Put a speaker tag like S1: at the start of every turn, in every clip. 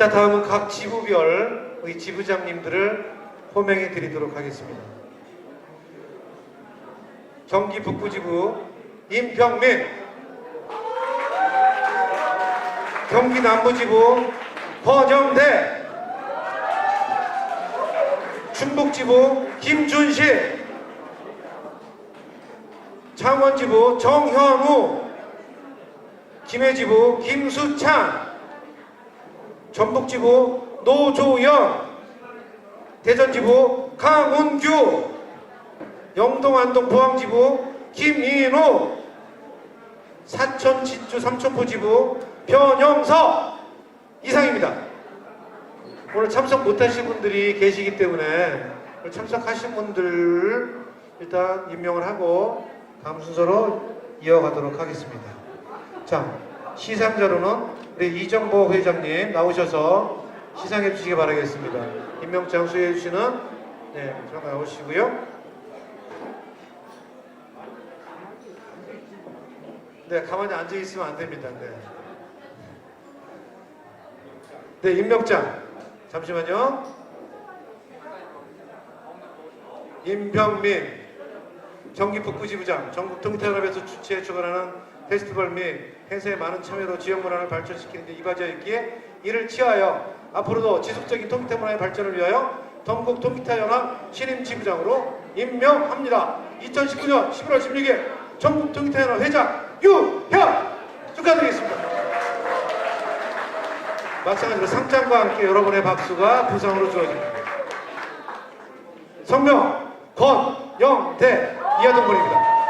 S1: 자, 다음은 각 지부별 우리 지부장님들을 호명해 드리도록 하겠습니다. 경기 북부지부 임병민 경기 남부지부 권영대 충북지부 김준식 창원지부 정현우 김해지부 김수찬 전북지부 노조영 대전지부 강운규 영동 안동 포항지부 김인호 사천 진주 삼천포 지부 변영서 이상입니다. 오늘 참석 못하신 분들이 계시기 때문에 참석하신 분들 일단 임명을 하고 다음 순서로 이어가도록 하겠습니다. 자 시상자로는 우리 이정보 회장님 나오셔서 시상해 주시기 바라겠습니다. 임명장 수여해 주시는 네, 잠깐 나오시고요. 네, 가만히 앉아 있으면 안 됩니다. 네. 네, 임명장. 잠시만요. 임병민 경기 북부지부장 전국 통태연합에서 주최 주관하는 페스티벌 및 행사에 많은 참여로 지역 문화를 발전시키는 데 이바지어 있기에 이를 취하여 앞으로도 지속적인 통기타 문화의 발전을 위하여 전국 통기타 연합 신임 지부장으로 임명합니다. 2019년 11월 16일 전국 통기타 연합 회장 유현 축하드리겠습니다. 마찬가지로 상장과 함께 여러분의 박수가 부상으로 주어집니다. 성명 권영대 이하동군입니다.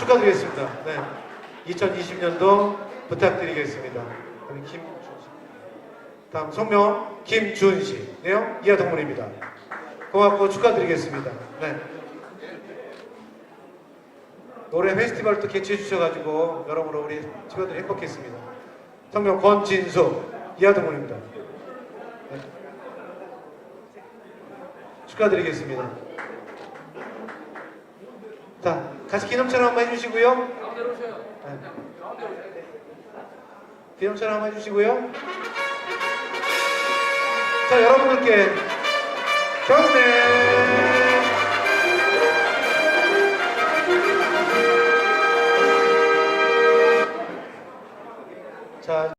S1: 축하드리겠습니다. 네. 2020년도 부탁드리겠습니다. 김준식. 다음 성명 김준식. 네요. 이하동군입니다. 고맙고 축하드리겠습니다. 네. 노래 페스티벌도 개최해 주셔가지고 여러모로 우리 친구들 행복했습니다. 성명 권진수 이하동군입니다. 네. 축하드리겠습니다. 자, 같이 기념처럼 한번 해주시고요. 네. 기념처럼 한번 해주시고요. 자, 여러분들께